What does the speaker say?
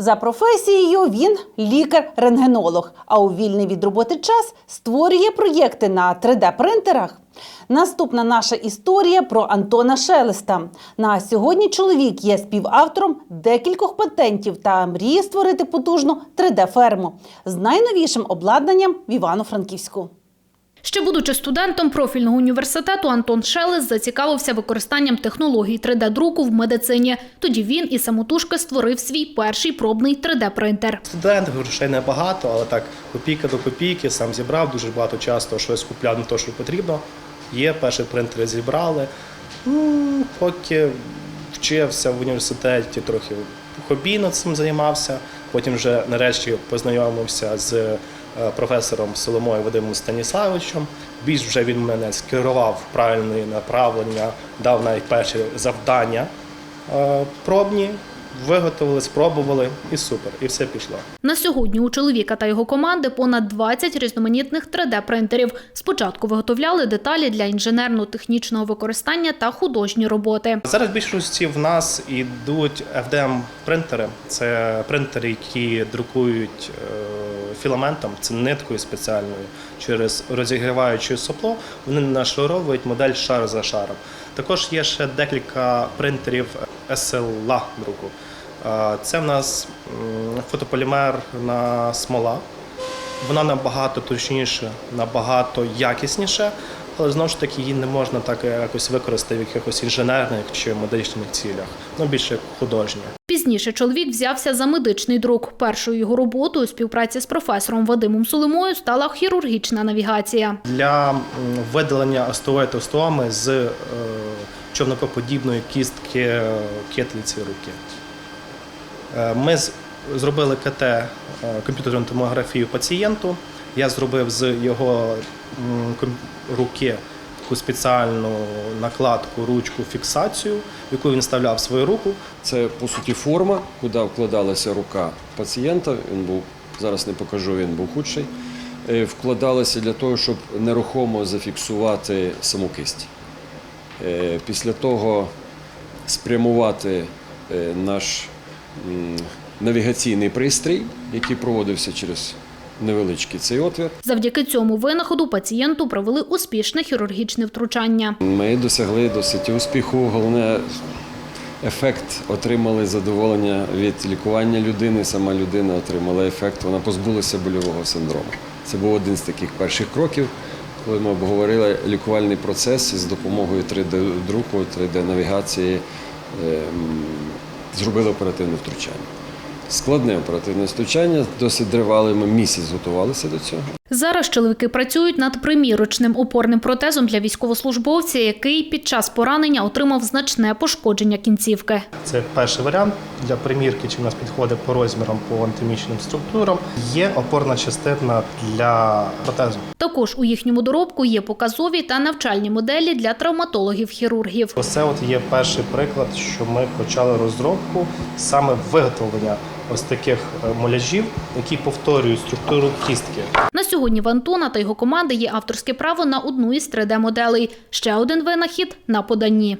За професією він лікар-рентгенолог, а у вільний від роботи час створює проєкти на 3D-принтерах. Наступна наша історія про Антона Шелеста. На сьогодні чоловік є співавтором декількох патентів та мріє створити потужну 3D-ферму з найновішим обладнанням в Івано-Франківську. Ще будучи студентом профільного університету, Антон Шелес зацікавився використанням технологій 3D-друку в медицині. Тоді він і самотужки створив свій перший пробний 3D-принтер. Студент, грошей небагато, але так копійка до копійки, сам зібрав дуже багато часу, щось купляв не те, що потрібно. Є, перші принтери зібрали. Ну, поки вчився в університеті, трохи хобійно цим займався. Потім вже нарешті познайомився з професором Соломою Вадимом Станіславовичем. Більш вже він мене скерував правильне направлення, дав навіть перші завдання е, пробні, виготовили, спробували і супер, і все пішло. На сьогодні у чоловіка та його команди понад 20 різноманітних 3D-принтерів. Спочатку виготовляли деталі для інженерно-технічного використання та художні роботи. Зараз в більшості в нас йдуть FDM-принтери. Це принтери, які друкують е, філаментом, це ниткою спеціальною через розігріваюче сопло. Вони нашаровують модель шар за шаром. Також є ще декілька принтерів SLA друку. Це в нас фотополімерна смола. Вона набагато точніше, набагато якісніше, але знову ж таки її не можна так якось використати в якихось інженерних чи медичних цілях, ну більше як художнє. Пізніше чоловік взявся за медичний друк. Першою його роботою у співпраці з професором Вадимом Соломою стала хірургічна навігація. Для остової товстоми з е, човникоподібної кістки е, кетлиці руки. Е, Ми зробили КТ комп'ютерну томографію пацієнту. Я зробив з його руки таку спеціальну накладку, ручку, фіксацію, яку він вставляв свою руку. Це по суті форма, куди вкладалася рука пацієнта. Він був зараз не покажу, він був худший. Е, Вкладалася для того, щоб нерухомо зафіксувати саму кисть. Е, Після того спрямувати е, наш навігаційний пристрій, який проводився через невеличкий цей отвір. Завдяки цьому винаходу пацієнту провели успішне хірургічне втручання. Ми досягли досить успіху. Головне, ефект отримали задоволення від лікування людини. Сама людина отримала ефект. Вона позбулася больового синдрому. Це був один з таких перших кроків, коли ми обговорили лікувальний процес і з допомогою 3D-друку, 3D-навігації ем, зробили оперативне втручання. Складне оперативне втручання, досить тривале. Ми місяць готувалися до цього. Зараз чоловіки працюють над примірочним опорним протезом для військовослужбовця, який під час поранення отримав значне пошкодження кінцівки. Це перший варіант для примірки, чи в нас підходить по розмірам, по анатомічним структурам. Є опорна частина для протезу. Також у їхньому доробку є показові та навчальні моделі для травматологів-хірургів. Це от є перший приклад, що ми почали розробку саме виготовлення ось таких моляжів, які повторюють структуру кістки. На сьогодні в Антона та його команди є авторське право на одну із 3D-моделей. Ще один винахід на поданні.